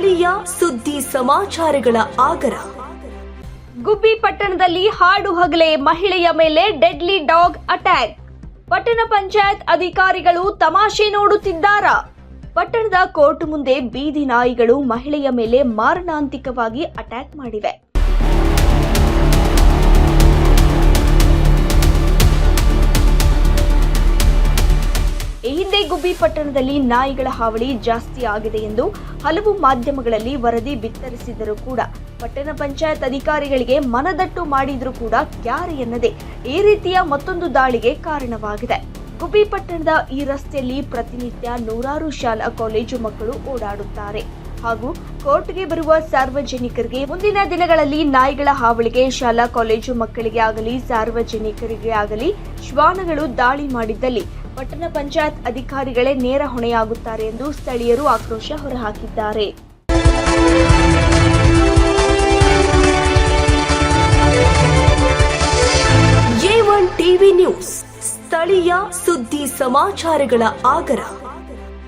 ಸ್ಥಳೀಯ ಸುದ್ದಿ ಸಮಾಚಾರಗಳ ಆಗರ. ಗುಬ್ಬಿ ಪಟ್ಟಣದಲ್ಲಿ ಹಾಡು ಹಗಲೇ, ಮಹಿಳೆಯ ಮೇಲೆ ಡೆಡ್ಲಿ ಡಾಗ್ ಅಟ್ಯಾಕ್. ಪಟ್ಟಣ ಪಂಚಾಯತ್ ಅಧಿಕಾರಿಗಳು ತಮಾಷೆ ನೋಡುತ್ತಿದ್ದಾರಾ. ಪಟ್ಟಣದ ಕೋರ್ಟ್ ಮುಂದೆ ಬೀದಿ ನಾಯಿಗಳು ಮಹಿಳೆಯ ಮೇಲೆ ಮಾರಣಾಂತಿಕವಾಗಿ ಅಟ್ಯಾಕ್ ಮಾಡಿವೆ. ಈ ಹಿಂದೆ ಗುಬ್ಬಿ ಪಟ್ಟಣದಲ್ಲಿ ನಾಯಿಗಳ ಹಾವಳಿ ಜಾಸ್ತಿ ಆಗಿದೆ ಎಂದು ಹಲವು ಮಾಧ್ಯಮಗಳಲ್ಲಿ ವರದಿ ಬಿತ್ತರಿಸಿದರೂ ಕೂಡ ಪಟ್ಟಣ ಪಂಚಾಯತ್ ಅಧಿಕಾರಿಗಳಿಗೆ ಮನದಟ್ಟು ಮಾಡಿದರೂ ಕೂಡ ಕ್ಯಾರೆ ಎನ್ನದೆ ಈ ರೀತಿಯ ಮತ್ತೊಂದು ದಾಳಿಗೆ ಕಾರಣವಾಗಿದೆ. ಗುಬ್ಬಿ ಪಟ್ಟಣದ ಈ ರಸ್ತೆಯಲ್ಲಿ ಪ್ರತಿನಿತ್ಯ ನೂರಾರು ಶಾಲಾ ಕಾಲೇಜು ಮಕ್ಕಳು ಓಡಾಡುತ್ತಾರೆ. ಹಾಗೂ ಕೋರ್ಟ್ಗೆ ಬರುವ ಸಾರ್ವಜನಿಕರಿಗೆ ಮುಂದಿನ ದಿನಗಳಲ್ಲಿ ನಾಯಿಗಳ ಹಾವಳಿಗೆ ಶಾಲಾ ಕಾಲೇಜು ಮಕ್ಕಳಿಗೆ ಆಗಲಿ, ಸಾರ್ವಜನಿಕರಿಗೆ ಆಗಲಿ ಶ್ವಾನಗಳು ದಾಳಿ ಮಾಡಿದ್ದಲ್ಲಿ ಪಟ್ಟಣ ಪಂಚಾಯತ್ ಅಧಿಕಾರಿಗಳೇ ನೇರ ಹೊಣೆಯಾಗುತ್ತಾರೆ ಎಂದು ಸ್ಥಳೀಯರು ಆಕ್ರೋಶ ಹೊರಹಾಕಿದ್ದಾರೆ. ಎ ಟಿವಿ ನ್ಯೂಸ್, ಸ್ಥಳೀಯ ಸುದ್ದಿ ಸಮಾಚಾರಗಳ ಆಗರ.